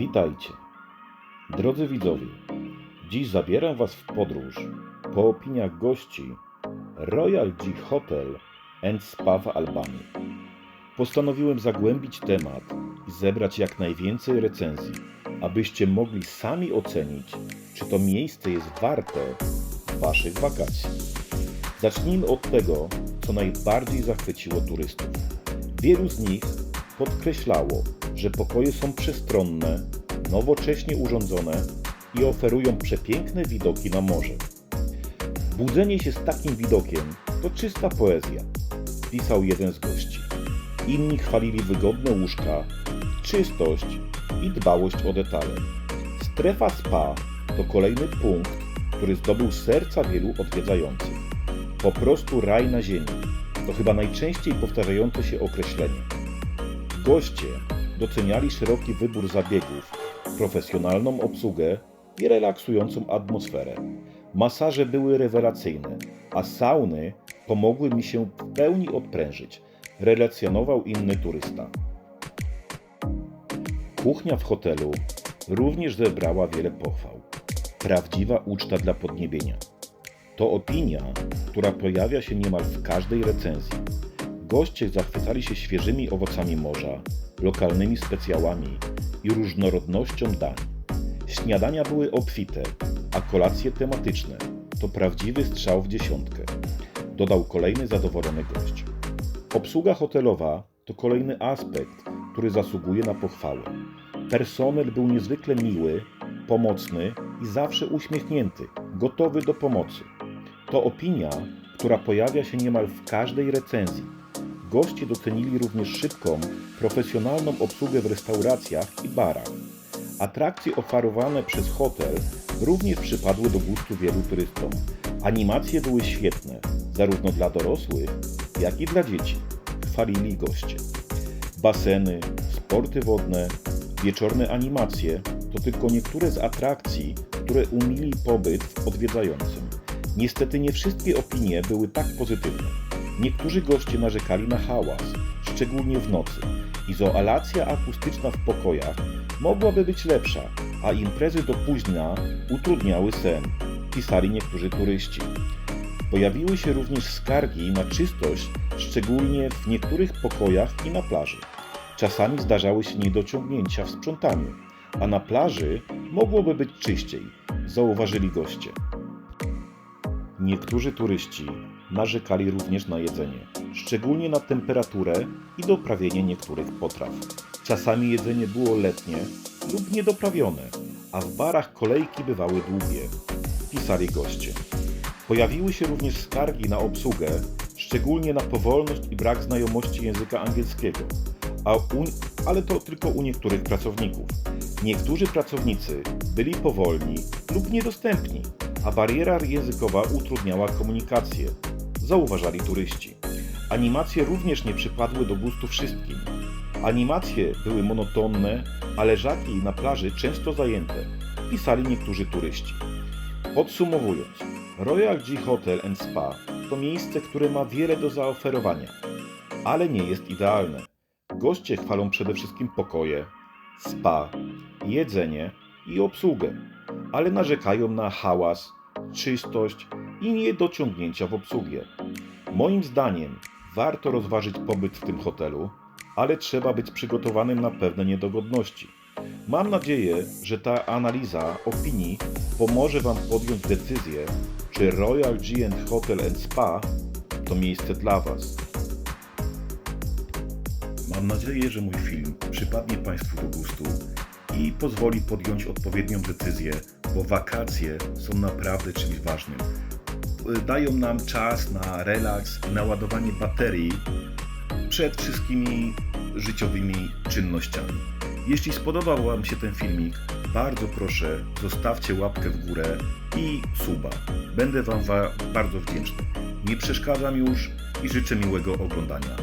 Witajcie. Drodzy widzowie, dziś zabieram Was w podróż po opiniach gości Royal G Hotel and Spa w Albanii. Postanowiłem zagłębić temat i zebrać jak najwięcej recenzji, abyście mogli sami ocenić, czy to miejsce jest warte Waszych wakacji. Zacznijmy od tego, co najbardziej zachwyciło turystów. Wielu z nich podkreślało, że pokoje są przestronne, nowocześnie urządzone i oferują przepiękne widoki na morze. Budzenie się z takim widokiem to czysta poezja, pisał jeden z gości. Inni chwalili wygodne łóżka, czystość i dbałość o detale. Strefa spa to kolejny punkt, który zdobył serca wielu odwiedzających. Po prostu raj na ziemi. To chyba najczęściej powtarzające się określenie. Goście doceniali szeroki wybór zabiegów, profesjonalną obsługę i relaksującą atmosferę. Masaże były rewelacyjne, a sauny pomogły mi się w pełni odprężyć, relacjonował inny turysta. Kuchnia w hotelu również zebrała wiele pochwał. Prawdziwa uczta dla podniebienia. To opinia, która pojawia się niemal w każdej recenzji. Goście zachwycali się świeżymi owocami morza, lokalnymi specjałami i różnorodnością dań. Śniadania były obfite, a kolacje tematyczne to prawdziwy strzał w dziesiątkę, dodał kolejny zadowolony gość. Obsługa hotelowa to kolejny aspekt, który zasługuje na pochwałę. Personel był niezwykle miły, pomocny i zawsze uśmiechnięty, gotowy do pomocy. To opinia, która pojawia się niemal w każdej recenzji. Goście docenili również szybką, profesjonalną obsługę w restauracjach i barach. Atrakcje oferowane przez hotel również przypadły do gustu wielu turystom. Animacje były świetne, zarówno dla dorosłych, jak i dla dzieci. Chwalili goście. Baseny, sporty wodne, wieczorne animacje to tylko niektóre z atrakcji, które umili pobyt w odwiedzającym. Niestety nie wszystkie opinie były tak pozytywne. Niektórzy goście narzekali na hałas, szczególnie w nocy. Izolacja akustyczna w pokojach mogłaby być lepsza, a imprezy do późna utrudniały sen, pisali niektórzy turyści. Pojawiły się również skargi na czystość, szczególnie w niektórych pokojach i na plaży. Czasami zdarzały się niedociągnięcia w sprzątaniu, a na plaży mogłoby być czyściej, zauważyli goście. Niektórzy turyści narzekali również na jedzenie, szczególnie na temperaturę i doprawienie niektórych potraw. Czasami jedzenie było letnie lub niedoprawione, a w barach kolejki bywały długie, pisali goście. Pojawiły się również skargi na obsługę, szczególnie na powolność i brak znajomości języka angielskiego, u, ale to tylko u niektórych pracowników. Niektórzy pracownicy byli powolni lub niedostępni, a bariera językowa utrudniała komunikację, zauważali turyści. Animacje również nie przypadły do gustu wszystkim. Animacje były monotonne, a leżaki na plaży często zajęte, pisali niektórzy turyści. Podsumowując, Royal G Hotel and Spa to miejsce, które ma wiele do zaoferowania, ale nie jest idealne. Goście chwalą przede wszystkim pokoje, spa, jedzenie i obsługę, ale narzekają na hałas, czystość i niedociągnięcia w obsłudze. Moim zdaniem warto rozważyć pobyt w tym hotelu, ale trzeba być przygotowanym na pewne niedogodności. Mam nadzieję, że ta analiza opinii pomoże Wam podjąć decyzję, czy Royal G Hotel Spa to miejsce dla Was. Mam nadzieję, że mój film przypadnie Państwu do gustu i pozwoli podjąć odpowiednią decyzję, bo wakacje są naprawdę czymś ważnym. Dają nam czas na relaks naładowanie baterii przed wszystkimi życiowymi czynnościami. Jeśli spodobał Wam się ten filmik, bardzo proszę zostawcie łapkę w górę i suba. Będę Wam wa- bardzo wdzięczny. Nie przeszkadzam już i życzę miłego oglądania.